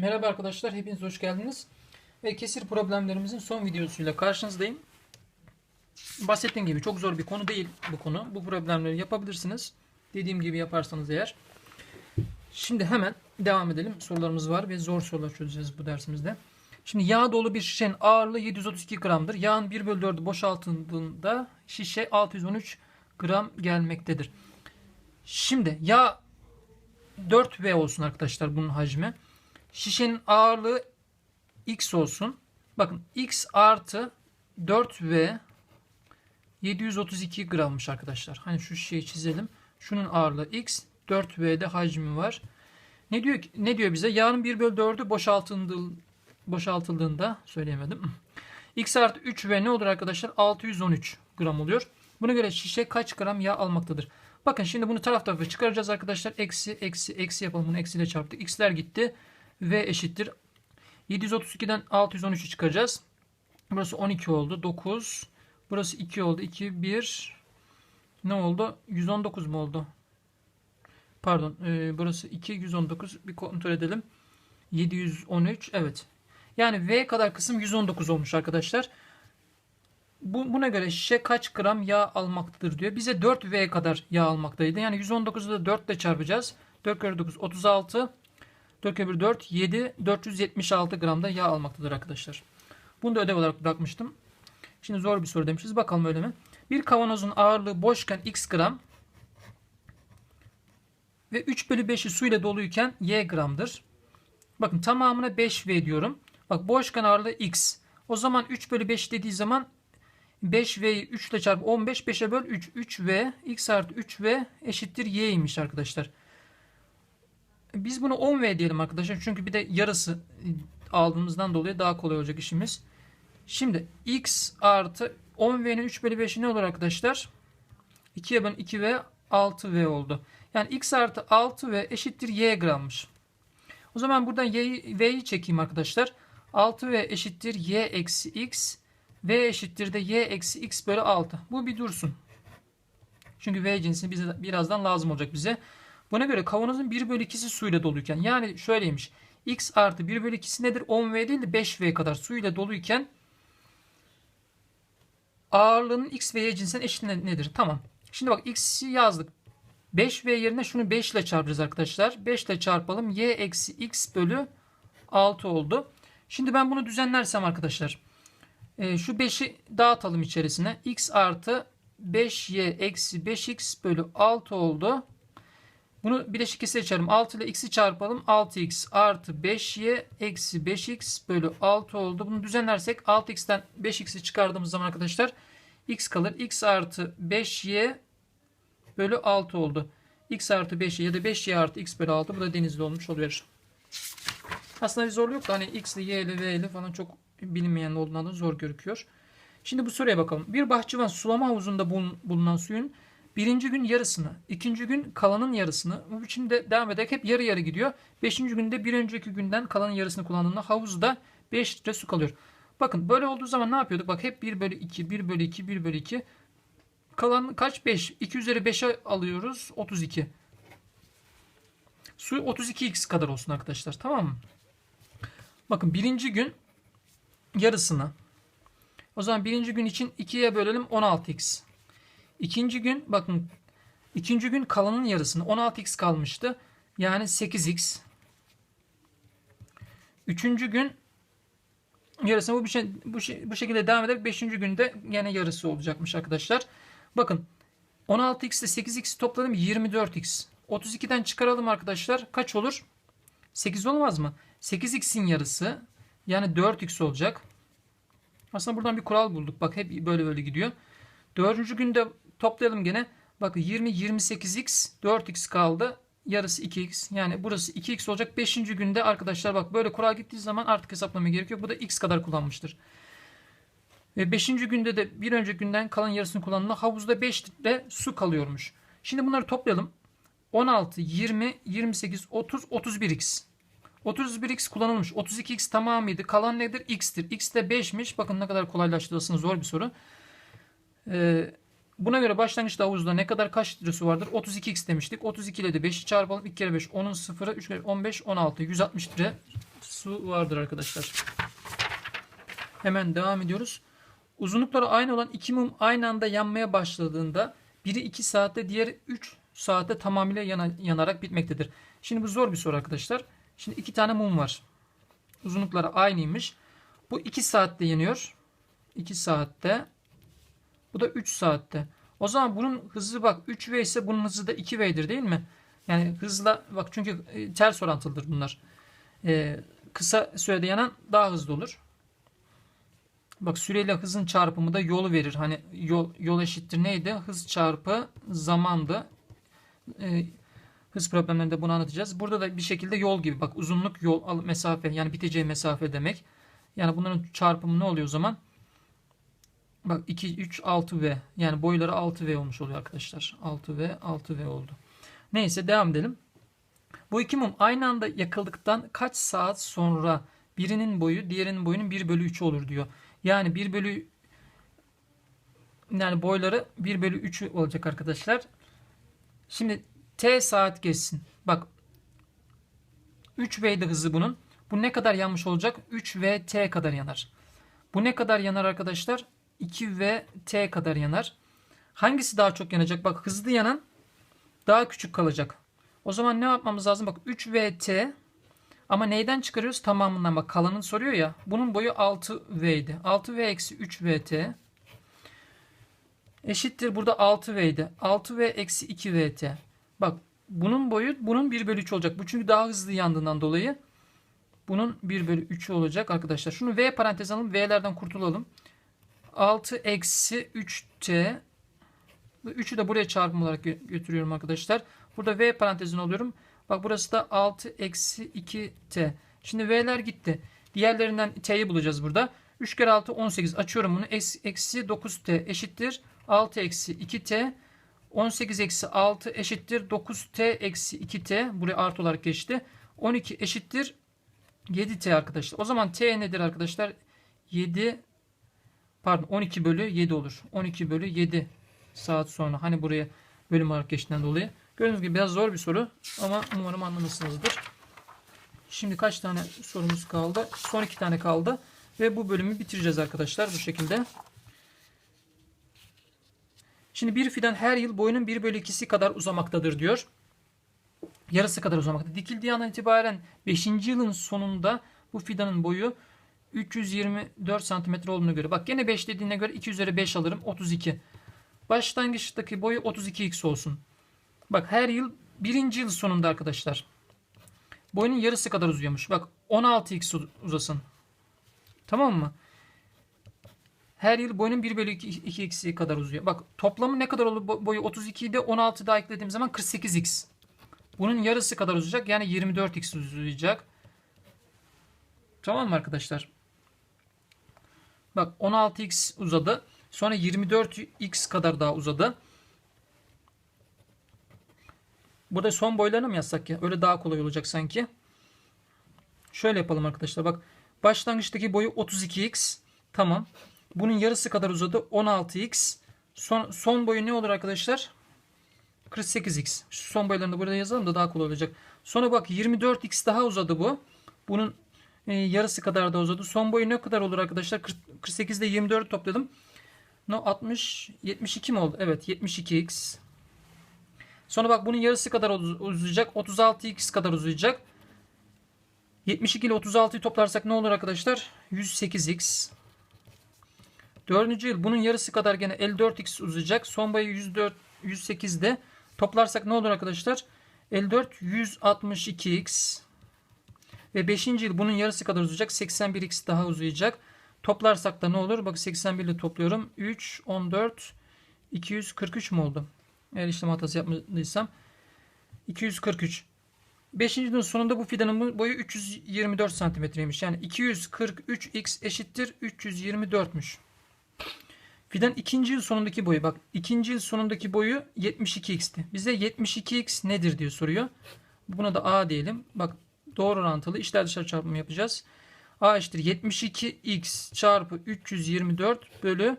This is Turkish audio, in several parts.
Merhaba arkadaşlar, hepiniz hoş geldiniz. Ve kesir problemlerimizin son videosuyla karşınızdayım. Bahsettiğim gibi çok zor bir konu değil bu konu. Bu problemleri yapabilirsiniz. Dediğim gibi yaparsanız eğer. Şimdi hemen devam edelim. Sorularımız var ve zor sorular çözeceğiz bu dersimizde. Şimdi yağ dolu bir şişenin ağırlığı 732 gramdır. Yağın 1 bölü 4'ü boşaltıldığında şişe 613 gram gelmektedir. Şimdi yağ 4V olsun arkadaşlar bunun hacmi. Şişenin ağırlığı X olsun. Bakın X artı 4V 732 grammış arkadaşlar. Hani şu şişeyi çizelim. Şunun ağırlığı X. 4V'de hacmi var. Ne diyor ki- ne diyor bize? Yağın 1 bölü 4'ü boşaltıldığında, söyleyemedim. X artı 3V ne olur arkadaşlar? 613 gram oluyor. Buna göre şişe kaç gram yağ almaktadır? Bakın şimdi bunu taraf tarafa çıkaracağız arkadaşlar. Eksi, eksi, eksi yapalım. Bunu eksiyle çarptık. X'ler gitti. V eşittir. 732'den 613'ü çıkaracağız. Burası 12 oldu. 9. Burası 2 oldu. 2, 1. Ne oldu? 119 mu oldu? Pardon. e, burası 2, 119. Bir kontrol edelim. 713. Evet. Yani V kadar kısım 119 olmuş arkadaşlar. Bu, buna göre şişe kaç gram yağ almaktadır diyor. Bize 4V kadar yağ almaktaydı. Yani 119'u da 4 ile çarpacağız. 4 kere 9 36. 4 kere 1 4 7 476 gram da yağ almaktadır arkadaşlar. Bunu da ödev olarak bırakmıştım. Şimdi zor bir soru demişiz. Bakalım öyle mi? Bir kavanozun ağırlığı boşken x gram ve 3 bölü 5'i suyla doluyken y gramdır. Bakın tamamına 5v diyorum. Bak boşken ağırlığı x. O zaman 3 bölü 5 dediği zaman 5v'yi 3 ile çarp 15 5'e böl 3 3v x artı 3v eşittir y'ymiş arkadaşlar. Biz bunu 10v diyelim arkadaşlar. Çünkü bir de yarısı aldığımızdan dolayı daha kolay olacak işimiz. Şimdi x artı 10v'nin 3 bölü 5'i ne olur arkadaşlar? 2'ye bölün 2v 6v oldu. Yani x artı 6v eşittir y grammış. O zaman buradan y'yi, v'yi çekeyim arkadaşlar. 6v eşittir y eksi x. v eşittir de y eksi x bölü 6. Bu bir dursun. Çünkü v cinsi bize birazdan lazım olacak bize. Buna göre kavanozun 1 bölü 2'si suyla doluyken yani şöyleymiş. x artı 1 bölü 2'si nedir? 10v değil de 5v kadar suyla doluyken ağırlığının x ve y cinsinden eşit ne- nedir? Tamam. Şimdi bak x'i yazdık. 5v yerine şunu 5 ile çarpacağız arkadaşlar. 5 ile çarpalım. y eksi x bölü 6 oldu. Şimdi ben bunu düzenlersem arkadaşlar. e, şu 5'i dağıtalım içerisine. x artı 5y eksi 5x bölü 6 oldu. Bunu bileşik kesir çarpalım. 6 ile x'i çarpalım. 6x artı 5y eksi 5x bölü 6 oldu. Bunu düzenlersek 6x'ten 5x'i çıkardığımız zaman arkadaşlar x kalır. x artı 5y bölü 6 oldu. x artı 5y ya da 5y artı x bölü 6 bu da denizli olmuş oluyor. Aslında bir zorluğu yok da hani x ile y ile v ile falan çok bilinmeyen olduğundan da zor gözüküyor. Şimdi bu soruya bakalım. Bir bahçıvan sulama havuzunda bulun- bulunan suyun birinci gün yarısını, ikinci gün kalanın yarısını, bu biçimde devam ederek hep yarı yarı gidiyor. Beşinci günde bir önceki günden kalanın yarısını kullandığında havuzda 5 litre su kalıyor. Bakın böyle olduğu zaman ne yapıyorduk? Bak hep 1 bölü 2, 1 bölü 2, 1 bölü 2. Kalan kaç? 5. 2 üzeri 5'e alıyoruz. 32. Su 32x kadar olsun arkadaşlar. Tamam mı? Bakın birinci gün yarısını. O zaman birinci gün için 2'ye bölelim 16x. İkinci gün bakın ikinci gün kalanın yarısını 16x kalmıştı. Yani 8x. Üçüncü gün yarısını bu, bir şey, bu, şey- bu şekilde devam eder. Beşinci günde yine yarısı olacakmış arkadaşlar. Bakın 16x ile 8x topladım 24x. 32'den çıkaralım arkadaşlar. Kaç olur? 8 olmaz mı? 8x'in yarısı yani 4x olacak. Aslında buradan bir kural bulduk. Bak hep böyle böyle gidiyor. Dördüncü günde toplayalım gene. Bakın 20, 28x, 4x kaldı. Yarısı 2x. Yani burası 2x olacak. Beşinci günde arkadaşlar bak böyle kural gittiği zaman artık hesaplamaya gerek yok. Bu da x kadar kullanmıştır. Ve beşinci günde de bir önceki günden kalan yarısını kullandığında havuzda 5 litre su kalıyormuş. Şimdi bunları toplayalım. 16, 20, 28, 30, 31x. 31x kullanılmış. 32x tamamıydı. Kalan nedir? x'tir. x de 5'miş. Bakın ne kadar kolaylaştı aslında zor bir soru. Ee, buna göre başlangıçta havuzda ne kadar kaç litre su vardır? 32x demiştik. 32 ile de 5'i çarpalım. 2 kere 5 10'un 0'ı 3 kere 15 16 160 litre su vardır arkadaşlar. Hemen devam ediyoruz. Uzunlukları aynı olan iki mum aynı anda yanmaya başladığında biri 2 saatte diğeri 3 saatte tamamıyla yana- yanarak bitmektedir. Şimdi bu zor bir soru arkadaşlar. Şimdi iki tane mum var. Uzunlukları aynıymış. Bu 2 saatte yanıyor. 2 saatte. Bu da 3 saatte. O zaman bunun hızı bak 3V ise bunun hızı da 2V'dir değil mi? Yani hızla bak çünkü e, ters orantılıdır bunlar. Ee, kısa sürede yanan daha hızlı olur. Bak süreyle hızın çarpımı da yolu verir. Hani yol, yol eşittir neydi? Hız çarpı zamandı. Ee, hız problemlerinde bunu anlatacağız. Burada da bir şekilde yol gibi. Bak uzunluk yol mesafe yani biteceği mesafe demek. Yani bunların çarpımı ne oluyor o zaman? Bak 2, 3, 6V. Yani boyları 6V olmuş oluyor arkadaşlar. 6V, 6V oldu. Neyse devam edelim. Bu iki mum aynı anda yakıldıktan kaç saat sonra birinin boyu diğerinin boyunun 1 bölü 3'ü olur diyor. Yani 1 bölü yani boyları 1 bölü 3 olacak arkadaşlar. Şimdi t saat geçsin. Bak 3V'de hızı bunun. Bu ne kadar yanmış olacak? 3V t kadar yanar. Bu ne kadar yanar arkadaşlar? 2V t kadar yanar. Hangisi daha çok yanacak? Bak hızlı yanan daha küçük kalacak. O zaman ne yapmamız lazım? Bak 3VT ama neyden çıkarıyoruz? Tamamından bak kalanın soruyor ya. Bunun boyu 6V'ydi. 6V eksi 3VT eşittir. Burada 6V'ydi. 6V eksi 2VT. Bak bunun boyu bunun 1 bölü 3 olacak. Bu çünkü daha hızlı yandığından dolayı bunun 1 bölü 3'ü olacak arkadaşlar. Şunu V parantez alalım. V'lerden kurtulalım. 6 eksi 3T 3'ü de buraya çarpım olarak gö- götürüyorum arkadaşlar. Burada V parantezini alıyorum. Bak burası da 6 eksi 2T. Şimdi V'ler gitti. Diğerlerinden T'yi bulacağız burada. 3 kere 6 18. Açıyorum bunu. Eksi 9T eşittir. 6 eksi 2T. 18 eksi 6 eşittir. 9T eksi 2T. Buraya artı olarak geçti. 12 eşittir. 7T arkadaşlar. O zaman T nedir arkadaşlar? 7 pardon 12 bölü 7 olur. 12 bölü 7 saat sonra. Hani buraya bölüm olarak geçtiğinden dolayı. Gördüğünüz gibi biraz zor bir soru ama umarım anlamışsınızdır. Şimdi kaç tane sorumuz kaldı? Son iki tane kaldı. Ve bu bölümü bitireceğiz arkadaşlar bu şekilde. Şimdi bir fidan her yıl boyunun 1 bölü 2'si kadar uzamaktadır diyor. Yarısı kadar uzamakta. Dikildiği andan itibaren 5. yılın sonunda bu fidanın boyu 324 santimetre olduğuna göre. Bak gene 5 dediğine göre 2 üzeri 5 alırım. 32. Başlangıçtaki boyu 32x olsun. Bak her yıl birinci yıl sonunda arkadaşlar. Boyunun yarısı kadar uzuyormuş. Bak 16x uzasın. Tamam mı? Her yıl boyunun 1 bölü 2, x'i kadar uzuyor. Bak toplamı ne kadar olur? Bo- Boyu 32'de 16 daha eklediğim zaman 48x. Bunun yarısı kadar uzayacak. Yani 24x uzayacak. Tamam mı arkadaşlar? Bak 16x uzadı. Sonra 24x kadar daha uzadı. Burada son boylarını mı yazsak ya? Öyle daha kolay olacak sanki. Şöyle yapalım arkadaşlar. Bak başlangıçtaki boyu 32x. Tamam. Bunun yarısı kadar uzadı. 16x. Son, son boyu ne olur arkadaşlar? 48x. Şu son boylarını da burada yazalım da daha kolay olacak. Sonra bak 24x daha uzadı bu. Bunun e, yarısı kadar da uzadı. Son boyu ne kadar olur arkadaşlar? 40, 48 ile 24 topladım. No 60 72 mi oldu? Evet 72x. Sonra bak bunun yarısı kadar uz- uzayacak. 36x kadar uzayacak. 72 ile 36'yı toplarsak ne olur arkadaşlar? 108x. Dördüncü yıl bunun yarısı kadar gene 54x uzayacak. Son boyu 104 108'de toplarsak ne olur arkadaşlar? 54 162x. Ve 5. yıl bunun yarısı kadar uzayacak. 81x daha uzayacak. Toplarsak da ne olur? Bak 81 ile topluyorum. 3, 14, 243 mu oldu? Eğer işlem hatası yapmadıysam. 243. 5. yılın sonunda bu fidanın boyu 324 santimetreymiş. Yani 243x eşittir 324'müş. Fidan ikinci yıl sonundaki boyu bak ikinci yıl sonundaki boyu 72x'ti. Bize 72x nedir diye soruyor. Buna da a diyelim. Bak doğru orantılı içler dışarı çarpımı yapacağız. a eşittir 72x çarpı 324 bölü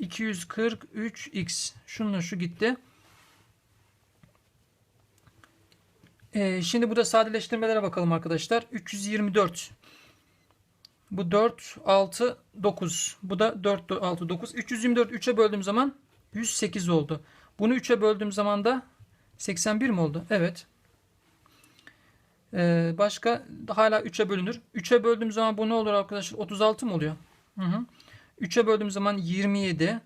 243x. Şununla şu gitti. Ee, şimdi burada sadeleştirmelere bakalım arkadaşlar. 324. Bu 4, 6, 9. Bu da 4, 6, 9. 324 3'e böldüğüm zaman 108 oldu. Bunu 3'e böldüğüm zaman da 81 mi oldu? Evet. Ee, başka hala 3'e bölünür. 3'e böldüğüm zaman bu ne olur arkadaşlar? 36 mı oluyor? Hı hı. 3'e böldüğüm zaman 27.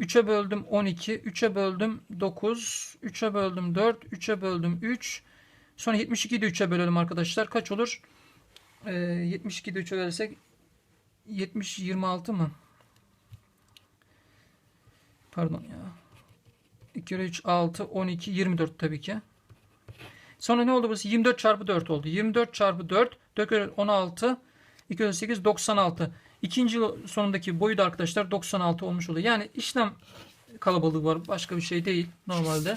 3'e böldüm 12. 3'e böldüm 9. 3'e böldüm 4. 3'e böldüm 3. Sonra 72'yi de 3'e bölelim arkadaşlar. Kaç olur? Ee, 72'yi de 3'e bölersek 70 26 mı? Pardon ya. 2 kere 3 6 12 24 tabii ki. Sonra ne oldu burası? 24 çarpı 4 oldu. 24 çarpı 4 4 kere 16 2 kere 8 96. İkinci sonundaki boyu da arkadaşlar 96 olmuş oluyor. Yani işlem kalabalığı var. Başka bir şey değil normalde.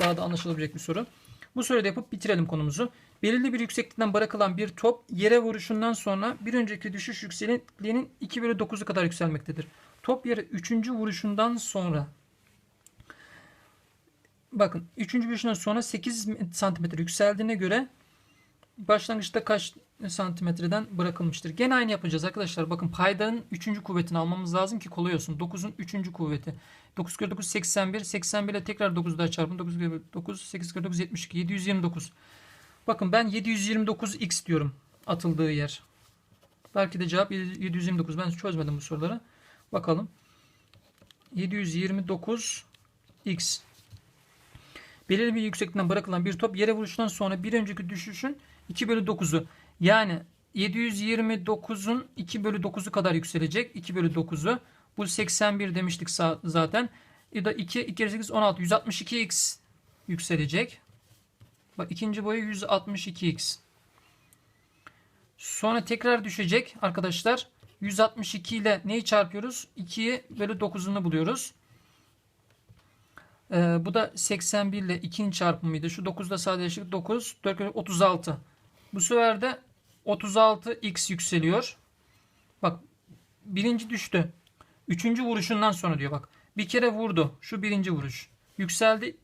Daha da anlaşılabilecek bir soru. Bu soruyu da yapıp bitirelim konumuzu. Belirli bir yükseklikten bırakılan bir top yere vuruşundan sonra bir önceki düşüş yüksekliğinin 2 bölü 9'u kadar yükselmektedir. Top yere 3. vuruşundan sonra bakın 3. vuruşundan sonra 8 santimetre yükseldiğine göre başlangıçta kaç santimetreden bırakılmıştır? Gene aynı yapacağız arkadaşlar. Bakın paydanın 3. kuvvetini almamız lazım ki kolay olsun. 9'un 3. kuvveti. 9 kere 9 81. 81 ile tekrar 9 daha çarpın. 9 kere 9 8 kere 9 72. 729. Bakın ben 729x diyorum atıldığı yer. Belki de cevap 729. Ben çözmedim bu soruları. Bakalım. 729x. Belirli bir yükseklikten bırakılan bir top yere vuruştan sonra bir önceki düşüşün 2 bölü 9'u. Yani 729'un 2 bölü 9'u kadar yükselecek. 2 bölü 9'u. Bu 81 demiştik zaten. Ya da 2, 2 kere 8 16. 162x yükselecek. Bak ikinci boyu 162x. Sonra tekrar düşecek arkadaşlar. 162 ile neyi çarpıyoruz? 2'yi bölü 9'unu buluyoruz. Ee, bu da 81 ile 2'nin çarpımıydı. Şu 9'da sadeleştik. 9, 4 kere 36. Bu sefer de 36x yükseliyor. Bak birinci düştü. Üçüncü vuruşundan sonra diyor bak. Bir kere vurdu. Şu birinci vuruş. Yükseldi.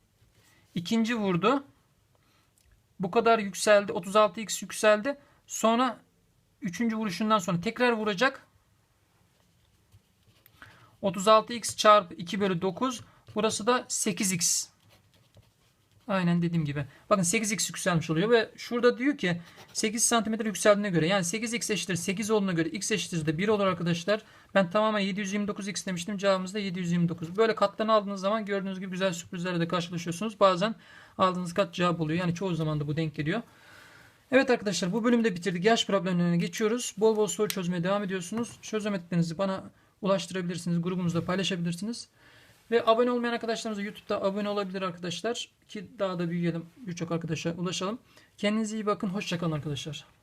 İkinci vurdu. Bu kadar yükseldi. 36x yükseldi. Sonra üçüncü vuruşundan sonra tekrar vuracak. 36x çarpı 2 bölü 9. Burası da 8x. Aynen dediğim gibi. Bakın 8x yükselmiş oluyor ve şurada diyor ki 8 cm yükseldiğine göre yani 8x eşittir 8 olduğuna göre x eşittir de 1 olur arkadaşlar. Ben tamamen 729x demiştim. Cevabımız da 729. Böyle katlarını aldığınız zaman gördüğünüz gibi güzel sürprizlerle de karşılaşıyorsunuz. Bazen aldığınız kat cevap oluyor. Yani çoğu zaman da bu denk geliyor. Evet arkadaşlar bu bölümde bitirdik. Yaş problemlerine geçiyoruz. Bol bol soru çözmeye devam ediyorsunuz. Çözemediklerinizi bana ulaştırabilirsiniz. Grubumuzda paylaşabilirsiniz. Ve abone olmayan arkadaşlarımız YouTube'da abone olabilir arkadaşlar. Ki daha da büyüyelim. Birçok arkadaşa ulaşalım. Kendinize iyi bakın. Hoşçakalın arkadaşlar.